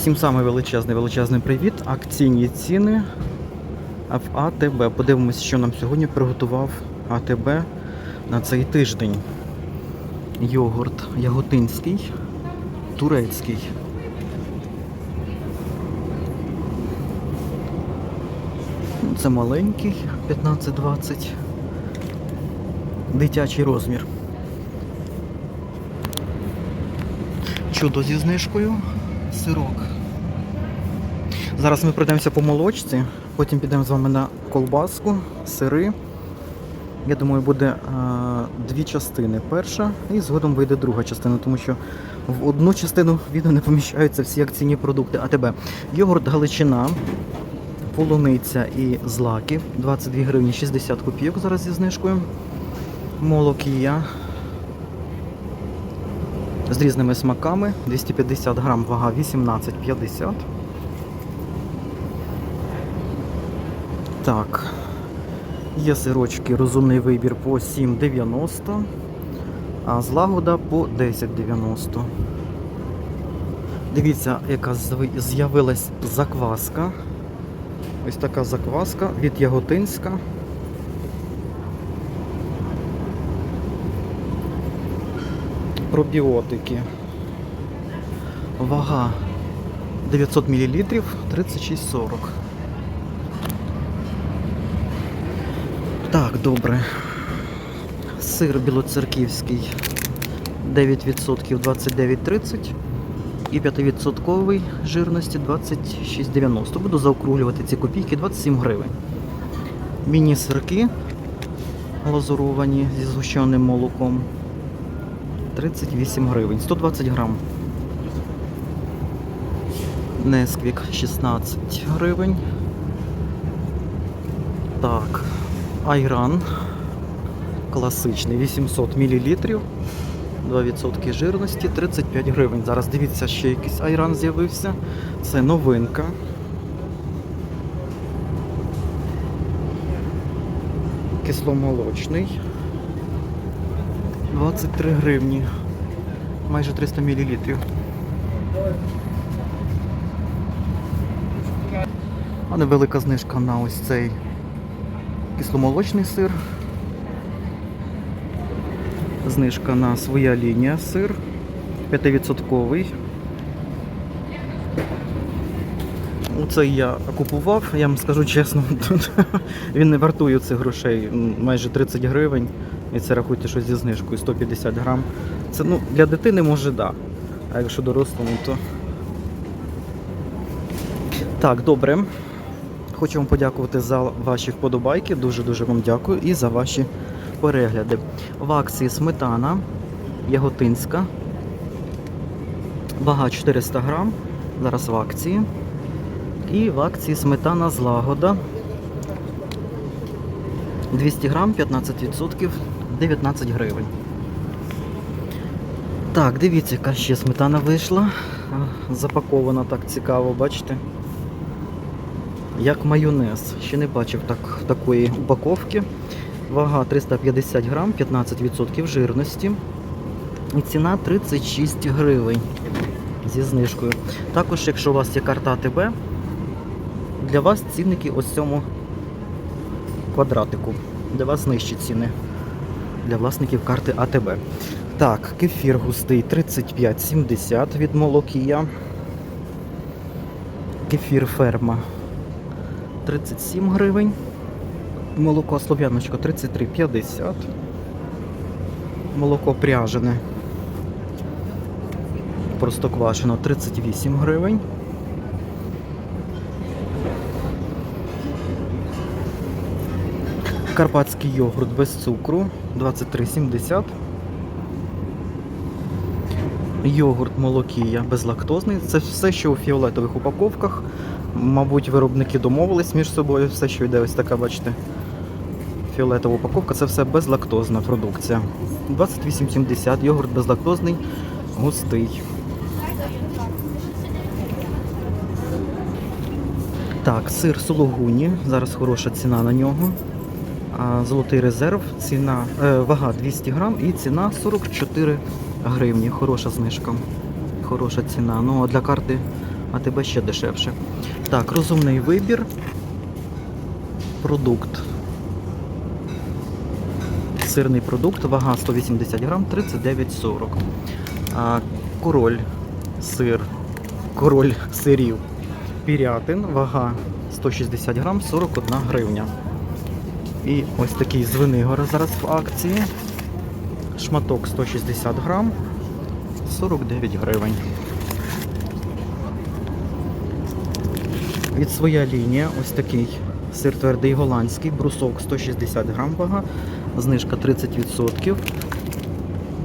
Всім саме величезний величезний привіт. Акційні ціни в АТБ. Подивимося, що нам сьогодні приготував АТБ на цей тиждень. Йогурт яготинський, турецький. Це маленький 15-20. Дитячий розмір. Чудо зі знижкою. Сирок. Зараз ми пройдемося по молочці, потім підемо з вами на колбаску, сири. Я думаю, буде е, дві частини. Перша і згодом вийде друга частина, тому що в одну частину відео не поміщаються всі акційні продукти. А тебе йогурт Галичина, полуниця і злаки 22 гривні 60 копійок зараз зі знижкою. Молокія з різними смаками. 250 грам вага 18,50. Так. Є сирочки, розумний вибір по 7,90, а злагода по 10,90. Дивіться, яка з'явилась закваска. Ось така закваска від Яготинська. Пробіотики. Вага 900 мл 36,40. Так, добре. Сир білоцерківський 9% 29,30 і 5% жирності 26,90. Буду заокруглювати ці копійки 27 гривень. Міні-сирки глазуровані зі згущеним молоком 38 гривень, 120 грам. Несквік 16 гривень. Так, айран класичний 800 мл. 2% жирності, 35 гривень. Зараз дивіться, ще якийсь айран з'явився. Це новинка. Кисломолочний. 23 гривні. Майже 300 мл. А невелика знижка на ось цей кисломолочний сир. Знижка на своя лінія сир 5%. Оцей я купував, я вам скажу чесно, він не вартує цих грошей, майже 30 гривень. І це рахуйте, що зі знижкою 150 грам. Це ну, для дитини може да. А якщо дорослому, то. Так, добре. Хочу вам подякувати за ваші вподобайки. Дуже-дуже вам дякую і за ваші перегляди. В акції сметана Яготинська. Вага 400 грам. Зараз в акції. І в акції сметана злагода. 200 грам, 15%, 19 гривень. Так, дивіться, яка ще сметана вийшла. Запакована так цікаво, бачите? Як майонез. Ще не бачив так, такої упаковки. Вага 350 грам, 15% жирності. І ціна 36 гривень зі знижкою. Також, якщо у вас є карта АТБ, для вас цінники ось цьому квадратику. Для вас нижчі ціни. Для власників карти АТБ. Так, кефір густий 35,70 від молокія. Кефір ферма 37 гривень. Молоко слов'яночко 33,50. Молоко пряжене. Простоквашино 38 гривень. Карпатський йогурт без цукру 23,70. Йогурт молокія безлактозний. Це все, що у фіолетових упаковках. Мабуть, виробники домовились між собою. Все, що йде ось така, бачите, фіолетова упаковка, це все безлактозна продукція. 28,70, йогурт безлактозний, густий. Так, сир сулугуні. Зараз хороша ціна на нього. Золотий резерв, ціна, е, вага 200 грам і ціна 44 гривні. Хороша знижка. Хороша ціна. Ну а для карти а тебе ще дешевше. Так, розумний вибір. Продукт. Сирний продукт, вага 180 грам, 39,40. А, король сир, король сирів. Пірятин, вага 160 грам, 41 гривня. І ось такий звенигора зараз в акції. Шматок 160 грам, 49 гривень. Від своя лінія, ось такий сир твердий голландський, брусок 160 грам вага, знижка 30%,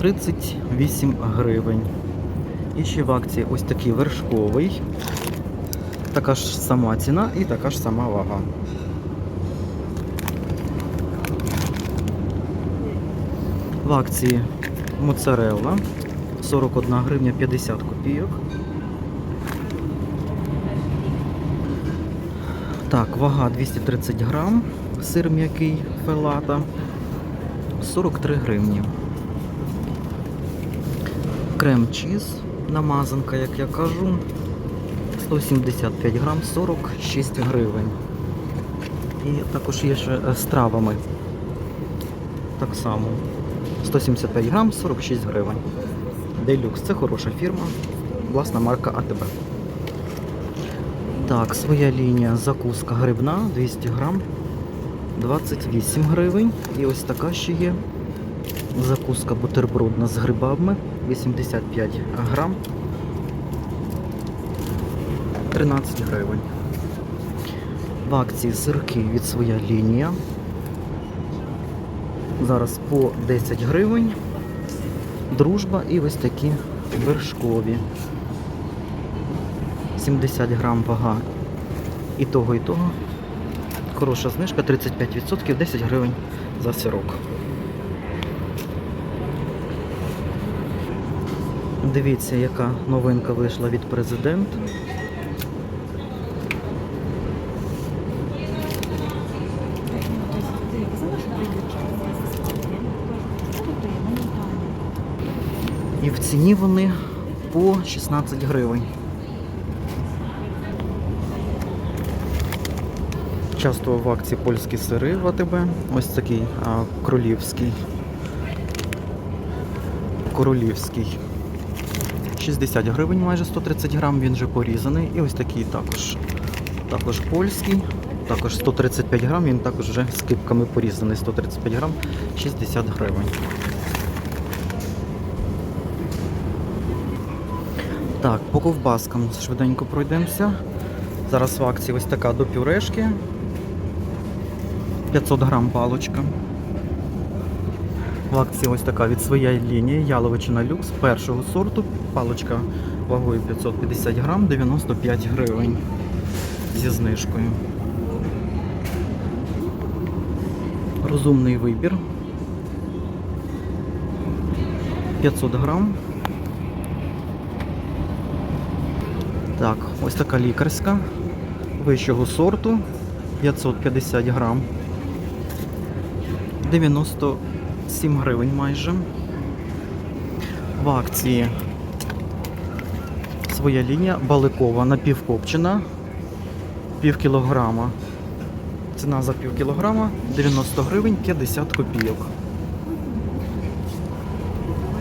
38 гривень. І ще в акції ось такий вершковий, така ж сама ціна і така ж сама вага. В акції моцарелла 41 гривня 50 копійок. Так, вага 230 грам, сир м'який фелата 43 гривні. Крем чіз, намазанка, як я кажу, 175 грам 46 гривень. І також є ще е, з травами. Так само. 175 грам 46 гривень. Делюкс це хороша фірма, власна марка АТБ. Так, своя лінія закуска грибна 200 грам 28 гривень. І ось така ще є. Закуска бутербродна з грибами 85 грам 13 гривень. В акції сирки від своя лінія. Зараз по 10 гривень. Дружба і ось такі вершкові. 70 грам вага і того, і того. Хороша знижка, 35%, 10 гривень за сирок. Дивіться, яка новинка вийшла від президента. І в ціні вони по 16 гривень. Часто в акції польські сири в АТБ. Ось такий а, королівський. Королівський. 60 гривень, майже 130 грам, він вже порізаний. І ось такий також. Також польський. Також 135 грам, він також вже з кипками порізаний. 135 грам, 60 гривень. Так, по ковбаскам швиденько пройдемося. Зараз в акції ось така до пюрешки. 500 грам палочка. В акції ось така від своєї лінії яловичина люкс першого сорту. Палочка вагою 550 грам, 95 гривень зі знижкою. Розумний вибір. 500 грам. Так, ось така лікарська вищого сорту 550 грам. 97 гривень майже. В акції своя лінія баликова напівкопчена пів кілограма. Ціна за пів кілограма 90 гривень 50 копійок.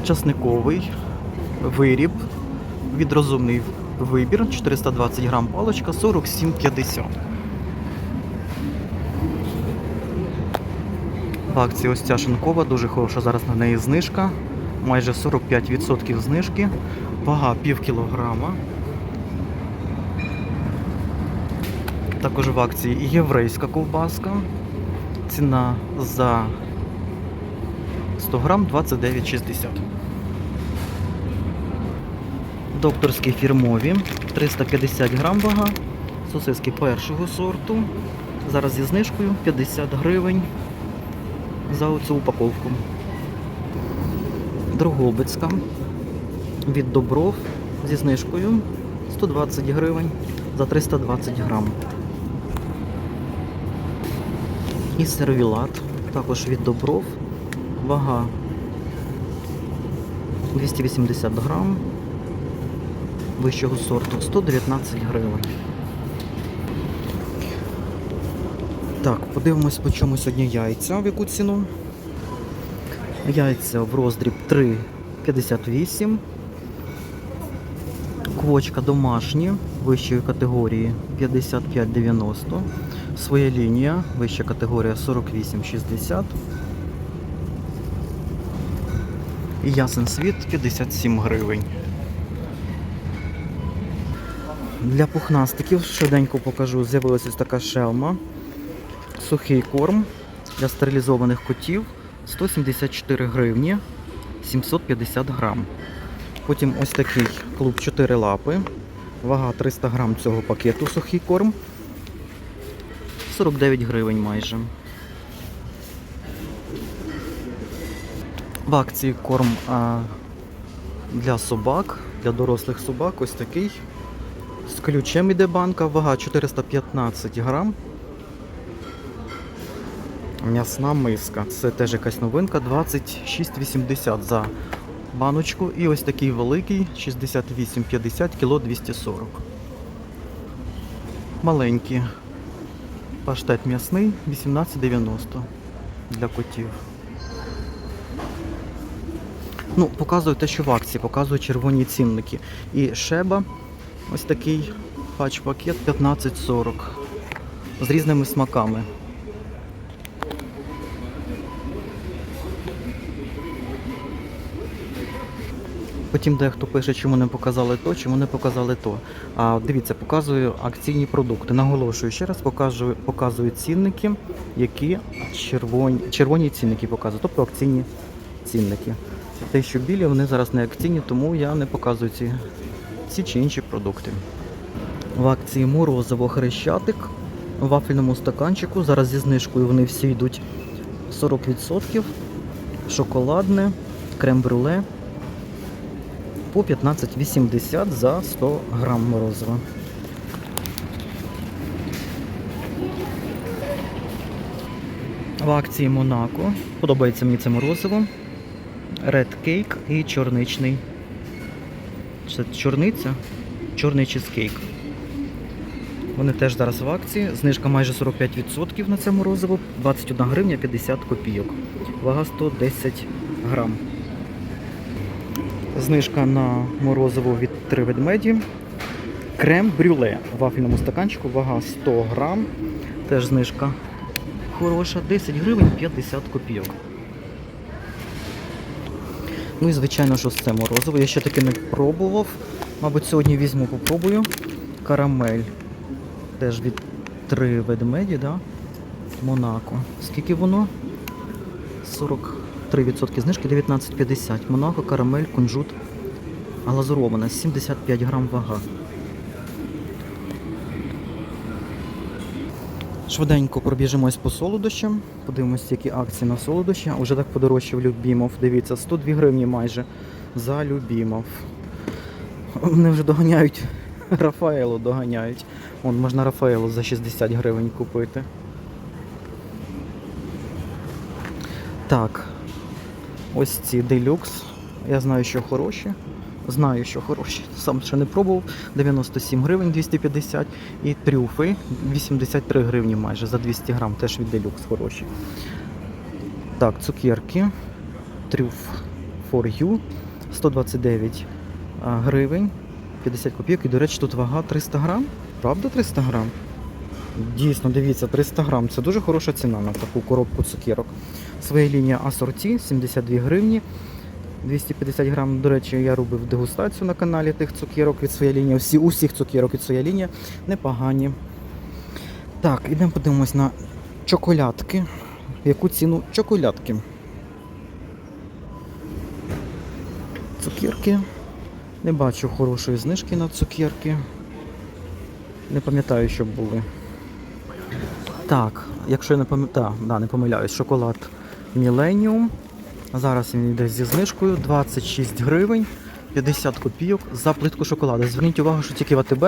Часниковий виріб від розумний вибір 420 грам паличка 47,50. В акції ось ця шинкова, дуже хороша зараз на неї знижка. Майже 45% знижки. Вага пів кілограма. Також в акції єврейська ковбаска. Ціна за 100 грам 29,60. Докторські фірмові 350 грам вага. Сосиски першого сорту. Зараз зі знижкою 50 гривень за оцю упаковку. Дрогобицька від Добров зі знижкою 120 гривень за 320 грам. І сервілат також від Добров. Вага 280 грам. Вищого сорту 119 гривень. Так, подивимось, по чому сьогодні яйця, в яку ціну. Яйця в роздріб 3,58. Квочка домашні вищої категорії 55,90. Своя лінія, вища категорія 48,60. І ясен світ 57 гривень. Для пухнастиків швиденько покажу, з'явилася ось така шелма. Сухий корм для стерилізованих котів 174 гривні 750 грам. Потім ось такий клуб 4 лапи. Вага 300 грам цього пакету сухий корм. 49 гривень майже. В акції корм а, для собак, для дорослих собак ось такий. З ключем іде банка, вага 415 грам. М'ясна миска. Це теж якась новинка. 26,80 за баночку. І ось такий великий 68,50 кіло 240. Маленький. Паштет м'ясний 18,90 для котів. Ну, показую те, що в акції, показую червоні цінники. І шеба, ось такий пач-пакет 15,40 з різними смаками. Потім дехто пише, чому не показали то, чому не показали то. А дивіться, показую акційні продукти. Наголошую ще раз, показую, показую цінники, які червоні, червоні цінники показую, тобто акційні цінники. Те, що білі, вони зараз не акційні, тому я не показую ці, ці чи інші продукти. В акції морозиво хрещатик в вафельному стаканчику. Зараз зі знижкою вони всі йдуть 40%. Шоколадне, крем-брюле по 15,80 за 100 грам морозива. В акції Монако. Подобається мені це морозиво. Red Cake і чорничний. Це чорниця? Чорний чизкейк. Вони теж зараз в акції. Знижка майже 45% на це морозиво. 21 гривня 50 копійок. Вага 110 грам. Знижка на морозиво від 3 ведмеді. Крем брюле в вафельному стаканчику, вага 100 грам. Теж знижка хороша, 10 гривень 50 копійок. Ну і звичайно, що це морозиво. Я ще таки не пробував. Мабуть, сьогодні візьму, попробую. Карамель. Теж від три ведмеді, да? Монако. Скільки воно? 43% знижки 19,50. Монако, карамель, кунжут. Глазурована, 75 грам вага. Швиденько пробіжимось по солодощам. Подивимось, які акції на солодощі. Уже так подорожчав Любімов. Дивіться, 102 гривні майже за Любімов. Вони вже доганяють. Рафаело доганяють. Вон, можна Рафаело за 60 гривень купити. Так. Ось ці делюкс. Я знаю, що хороші. Знаю, що хороші. Сам ще не пробував. 97 гривень 250. І трюфи 83 гривні майже за 200 грам. Теж від делюкс хороші. Так, цукерки. Трюф for you 129 гривень. 50 копійок. І, до речі, тут вага 300 грам. Правда 300 грам? Дійсно, дивіться, 300 грам. Це дуже хороша ціна на таку коробку цукерок. Своя лінія асорті 72 гривні. 250 грам. До речі, я робив дегустацію на каналі тих цукерок від своя лінія. Всі, усіх цукерок від своя лінія непогані. Так, ідемо подивимось на чоколядки. Яку ціну чоколядки? Цукерки. Не бачу хорошої знижки на цукерки. Не пам'ятаю, щоб були. Так, якщо я не пам'ятаю, да, не помиляюсь, шоколад Millennium. Зараз він йде зі знижкою 26 гривень 50 копійок за плитку шоколаду. Зверніть увагу, що тільки в АТБ,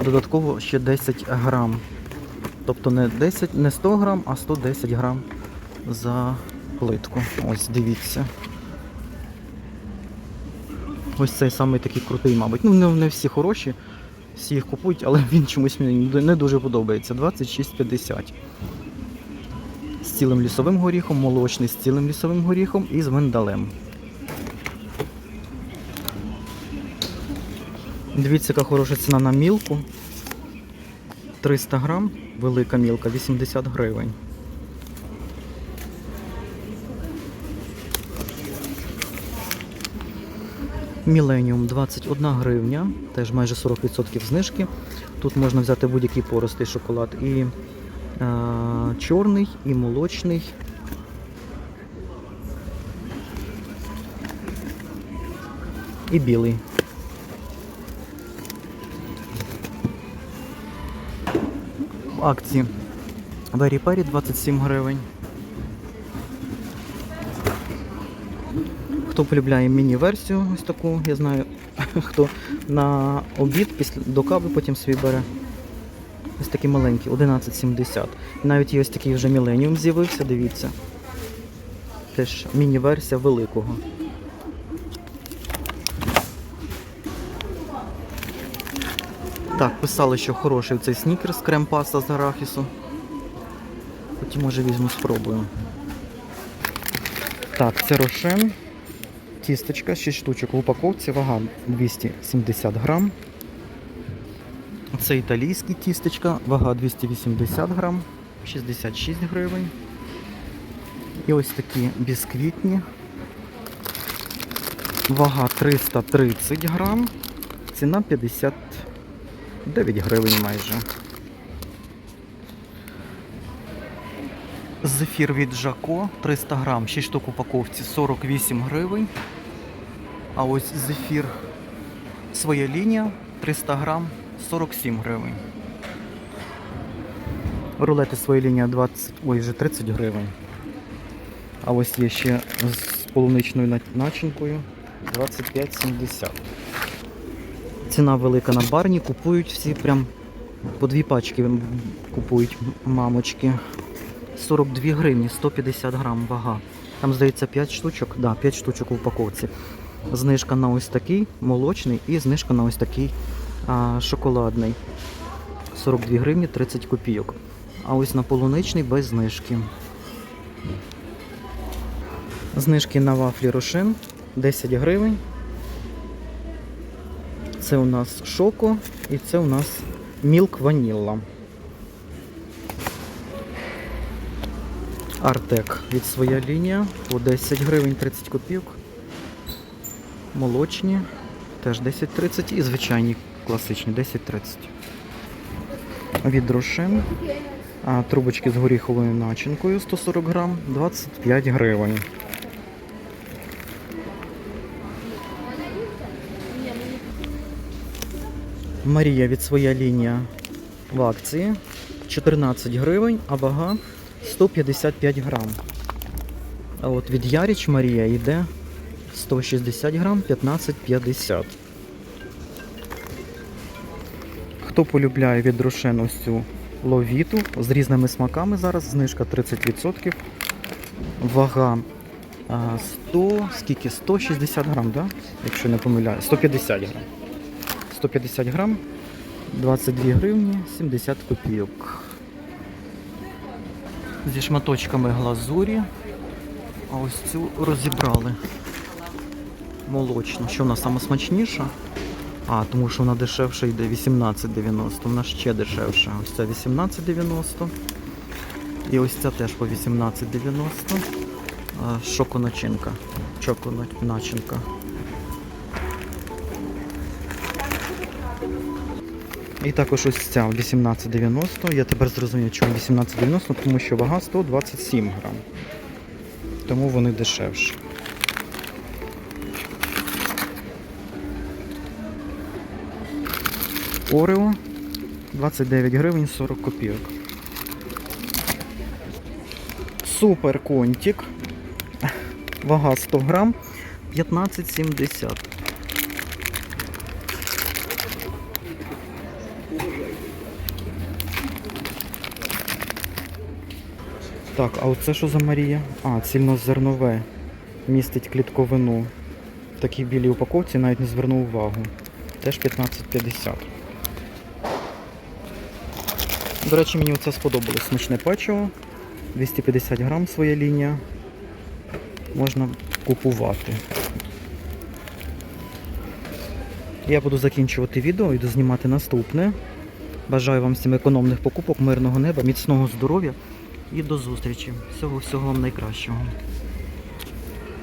а додатково ще 10 грам. Тобто не 10, не 100 грам, а 110 грам за плитку. Ось дивіться. Ось цей самий такий крутий, мабуть. Ну, не, не всі хороші, всі їх купують, але він чомусь мені не дуже подобається. 26,50. Цілим лісовим горіхом, молочний з цілим лісовим горіхом і з миндалем. Дивіться, яка хороша ціна на мілку. 300 грам, велика мілка, 80 гривень. Міленіум 21 гривня, теж майже 40% знижки. Тут можна взяти будь-який поростий шоколад. І чорний, і молочний. І білий. В акції Very Peri 27 гривень. Хто полюбляє міні-версію, ось таку, я знаю, хто на обід після до кави потім свій бере. Ось такі маленькі, 11,70. Навіть є ось такий вже міленіум з'явився, дивіться. Теж міні-версія великого. Так, писали, що хороший цей снікерс крем-паста з арахісу. Потім може візьму спробую. Так, це рошен. Тісточка, 6 штучок в упаковці, вага 270 грам. Це італійське тістечка, вага 280 грам, 66 гривень. І ось такі бісквітні. Вага 330 грам, ціна 59 гривень майже. Зефір від Жако 300 грам, 6 штук упаковці 48 гривень. А ось зефір своя лінія 300 грам 47 гривень. Рулети своя лінія 20, ой, вже 30 гривень. А ось є ще з полуничною начинкою 25,70. Ціна велика на барні, купують всі прям по дві пачки купують мамочки. 42 гривні, 150 грам вага. Там, здається, 5 штучок. Да, 5 штучок в упаковці. Знижка на ось такий молочний і знижка на ось такий шоколадний. 42 гривні 30 копійок. А ось на полуничний без знижки. Знижки на вафлі Рошен 10 гривень. Це у нас шоко і це у нас мілк ванілла. Артек від своя лінія по 10 гривень 30 копійок. Молочні теж 10.30 і звичайні класичні 10.30. Від Рошен. Трубочки з горіховою начинкою 140 грам 25 гривень. Марія від своя лінія в акції 14 гривень, а вага 155 грам. А от від Яріч Марія йде 160 грам 15,50. Хто полюбляє від цю ловіту з різними смаками зараз, знижка 30%. Вага 100, скільки? 160 грам, да? якщо не помиляю, 150 грам. 150 грам, 22 гривні, 70 копійок. Зі шматочками глазурі. А ось цю розібрали. Молочну. Що вона саме смачніша? А, тому що вона дешевша йде 18,90. Вона ще дешевша. Ось ця 18,90. І ось ця теж по 18,90. А, Шоконачинка. Чоконачинка. І також ось ця 18,90. Я тепер зрозумів, чому 18,90, тому що вага 127 грам. Тому вони дешевші. Орео 29 гривень 40 копійок. Супер контик. Вага 100 грам 15,70. Так, а оце що за Марія? А, цільнозернове. Містить клітковину. В такій білій упаковці навіть не звернув увагу. Теж 15,50. До речі, мені оце сподобалось. Смачне печиво. 250 грам своя лінія. Можна купувати. Я буду закінчувати відео, йду знімати наступне. Бажаю вам всім економних покупок, мирного неба, міцного здоров'я і до зустрічі. Всього всього вам найкращого.